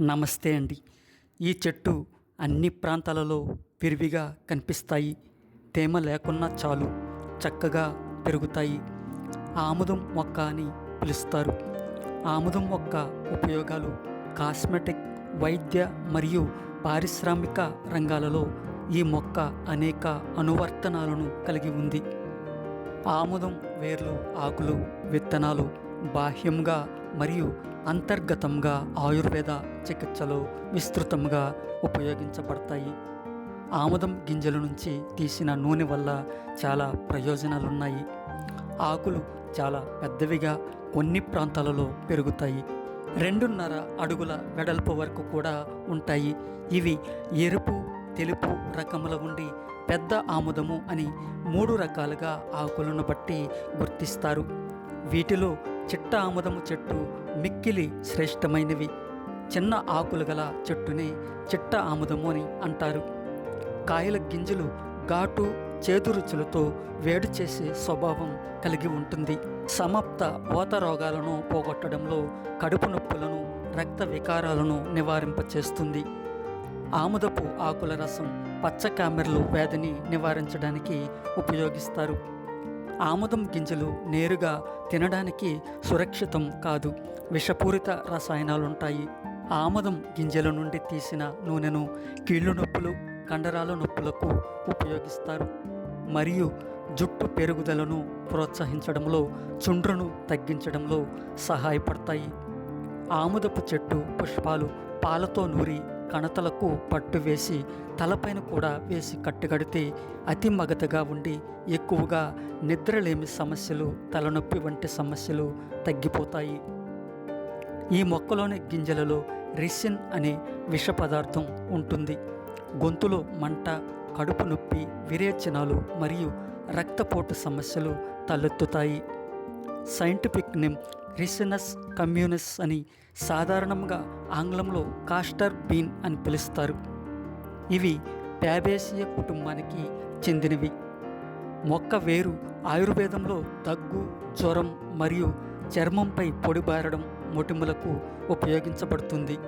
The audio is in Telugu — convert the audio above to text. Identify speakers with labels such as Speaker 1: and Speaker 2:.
Speaker 1: నమస్తే అండి. ఈ చెట్టు అన్ని ప్రాంతాలలో విరివిగా కనిపిస్తాయి. తేమ లేకున్నా చాలు చక్కగా పెరుగుతాయి. ఆముదం మొక్క అని పిలుస్తారు. ఆముదం మొక్క ఉపయోగాలు కాస్మెటిక్ వైద్య మరియు పారిశ్రామిక రంగాలలో ఈ మొక్క అనేక అనువర్తనాలను కలిగి ఉంది. ఆముదం వేర్లు ఆకులు విత్తనాలు బాహ్యంగా మరియు అంతర్గతంగా ఆయుర్వేద చికిత్సలో విస్తృతంగా ఉపయోగించబడతాయి. ఆముదం గింజల నుంచి తీసిన నూనె వల్ల చాలా ప్రయోజనాలున్నాయి. ఆకులు చాలా పెద్దవిగా కొన్ని ప్రాంతాలలో పెరుగుతాయి. రెండున్నర అడుగుల వెడల్పు వరకు కూడా ఉంటాయి. ఇవి ఎరుపు తెలుపు రకముల ఉండి పెద్ద ఆముదము అని మూడు రకాలుగా ఆకులను బట్టి గుర్తిస్తారు. వీటిలో చిట్ట ఆముదము చెట్టు మిక్కిలి శ్రేష్టమైనవి. చిన్న ఆకులు గల చెట్టునే చిట్ట ఆముదము అని అంటారు. కాయల గింజలు ఘాటు చేదు రుచులతో వేడి చేసే స్వభావం కలిగి ఉంటుంది. సమాప్త వాత రోగాలను పోగొట్టడంలో కడుపు నొప్పులను రక్త వికారాలను నివారింపచేస్తుంది. ఆముదపు ఆకుల రసం పచ్చకామెర్లు వ్యాధిని నివారించడానికి ఉపయోగిస్తారు. ఆముదం గింజలు నేరుగా తినడానికి సురక్షితం కాదు విషపూరిత రసాయనాలుంటాయి. ఆముదం గింజల నుండి తీసిన నూనెను కీళ్ళు నొప్పులు కండరాల నొప్పులకు ఉపయోగిస్తారు. మరియు జుట్టు పెరుగుదలను ప్రోత్సహించడంలో చుండ్రును తగ్గించడంలో సహాయపడతాయి. ఆముదపు చెట్టు పుష్పాలు పాలతో నూరి కణతలకు పట్టు వేసి తలపైన కూడా వేసి కట్టుకడితే అతి మగతగా ఉండి ఎక్కువగా నిద్రలేమి సమస్యలు తలనొప్పి వంటి సమస్యలు తగ్గిపోతాయి. ఈ మొక్కలోని గింజలలో రిసిన్ అనే విష పదార్థం ఉంటుంది. గొంతులో మంట కడుపు నొప్పి విరేచనాలు మరియు రక్తపోటు సమస్యలు తలెత్తుతాయి. సైంటిఫిక్ నేమ్ రిసినస్ కమ్యూనిస్ అని సాధారణంగా ఆంగ్లంలో కాస్టర్ బీన్ అని పిలుస్తారు. ఇవి ప్యాబేసియ కుటుంబానికి చెందినవి. మొక్క వేరు ఆయుర్వేదంలో దగ్గు జ్వరం మరియు చర్మంపై పొడిబారడం మొటిమలకు ఉపయోగించబడుతుంది.